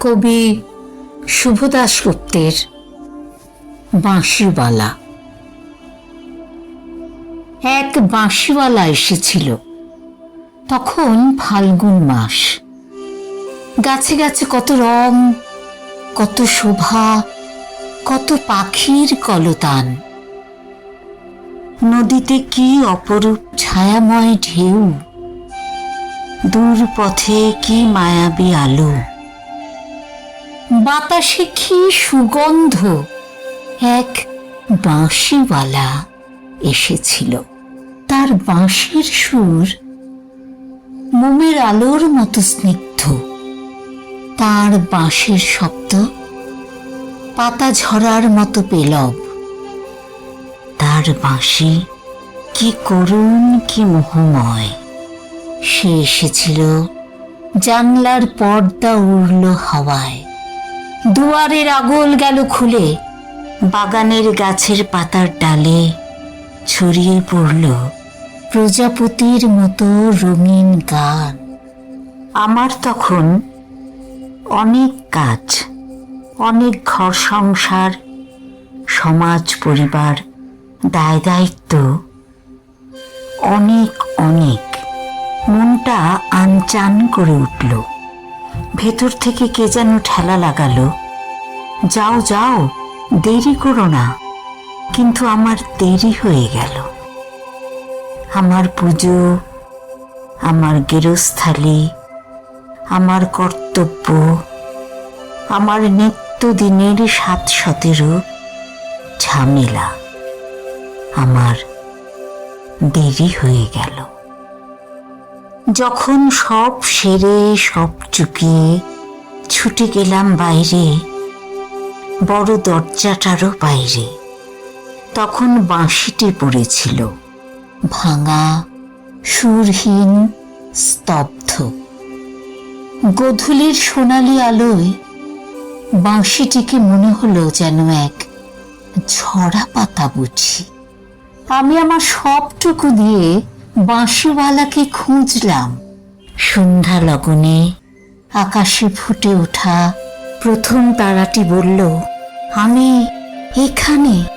কবি শুভদাস গুপ্তের বাঁশিওয়ালা। এক বাঁশিওয়ালা এসেছিল। তখন ফাল্গুন মাস। গাছে গাছে কত রং, কত শোভা, কত পাখির কলতান। নদীতে কি অপরূপ ছায়াময় ঢেউ, দূর পথে কি মায়াবী আলো। বাতাসে কি সুগন্ধ? এক বাঁশিওয়ালা এসেছিল। তার বাঁশির সুর মোমের আলোর মতো স্নিগ্ধ। তার বাঁশের শব্দ পাতা ঝরার মতো পেলব। তার বাঁশি কি করুণ, কি মোহময়। সে এসেছিল জানলার পর্দা উড়ল হাওয়ায়। দুয়ারের আগল গেল খুলে, বাগানের গাছের পাতার ডালে ছড়িয়ে পড়ল প্রজাপতির মতো রঙিন গান। আমার তখন অনেক কাজ, অনেক ঘর সংসার, সমাজ পরিবার, দায় দায়িত্ব, অনেক অনেক মনটা আনচান করে উঠল। ভেতর থেকে কে যেন ঠেলা লাগালো। যাও যাও, দেরি করো না, কিন্তু আমার দেরি হয়ে গেল। আমার পুজো, আমার গেরস্থালি আমার কর্তব্য, আমার নিত্যদিনের সাত সতেরো ঝামেলা। আমার দেরি হয়ে গেল। যখন সব সেরে, সব চুকিয়ে ছুটে গেলাম বাইরে, বড় দরজাটারও বাইরে। তখন বাঁশিটি পড়েছিল, ভাঙা, সুরহীন, স্তব্ধ। গধূলির সোনালি আলোয় বাঁশিটিকে মনে হলো যেন এক ঝরা পাতা বুঝি। আমি আমার সবটুকু দিয়ে বাঁশিওয়ালাকে খুঁজলাম। সন্ধ্যা লগনে আকাশে ফুটে ওঠা প্রথম তারাটি বলল আমি এখানে।